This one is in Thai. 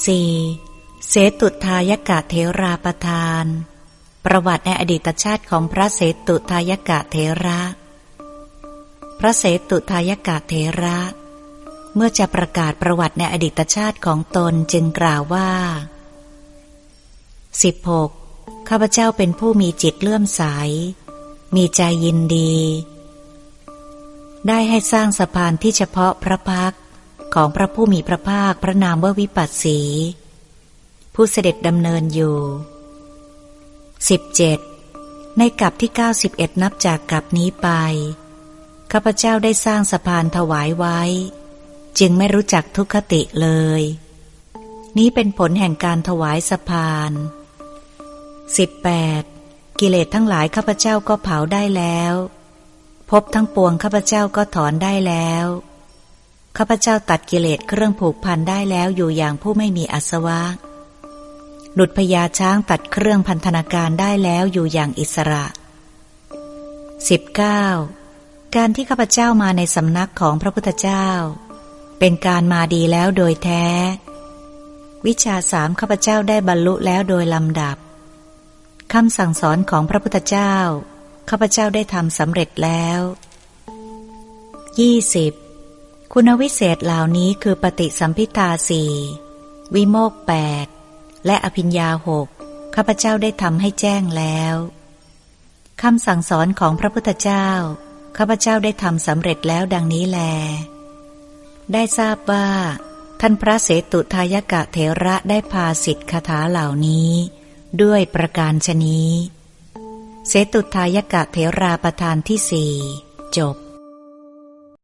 4. เสตุทายกะเทราประทาน ประวัติในอดีตชาติของพระเสตุทายกะเทระ พระเสตุทายกะเทระ เมื่อจะประกาศประวัติในอดีตชาติของตนจึงกล่าวว่า 16. ข้าพเจ้าเป็นผู้มีจิตเลื่อมใส มีใจยินดี ได้ให้สร้างสะพานที่เฉพาะพระพัก ของพระผู้มีพระภาคพระนามว่าวิปัสสี ผู้เสด็จดำเนินอยู่ 17. ในกับที่ 91 นับจากกับนี้ไป ข้าพเจ้าได้สร้างสะพานถวายไว้ จึงไม่รู้จักทุกขติเลย นี้เป็นผลแห่งการถวายสะพาน 18. กิเลสทั้งหลายข้าพเจ้าก็เผาได้แล้ว พบทั้งปวงข้าพเจ้าก็ถอนได้แล้ว ข้าพเจ้าตัดกิเลสเครื่องผูกพันได้แล้วอยู่อย่างผู้ไม่มีอาสวะ หลุดพญาช้างตัดเครื่องพันธนาการได้แล้วอยู่อย่างอิสระ 19. การที่ข้าพเจ้ามาในสำนักของพระพุทธเจ้า เป็นการมาดีแล้วโดยแท้ วิชาสามข้าพเจ้าได้บรรลุแล้วโดยลำดับคำสั่งสอนของพระพุทธเจ้าข้าพเจ้าได้ทำสำเร็จแล้ว 20. คุณวิเศษเหล่านี้คือปฏิสัมพิทาสี่วิโมกแปดและอภิญญาหกข้าพเจ้าได้ทำให้แจ้งแล้วคำสั่งสอนของพระพุทธเจ้า ข้าพเจ้าได้ทำสำเร็จแล้วดังนี้แล ได้ทราบว่า ท่านพระเสตุทายกะเถระได้พาสิทธิคาถาเหล่านี้ ด้วยประการชนี้ เสตุทายกะเถราประธานที่สี่จบ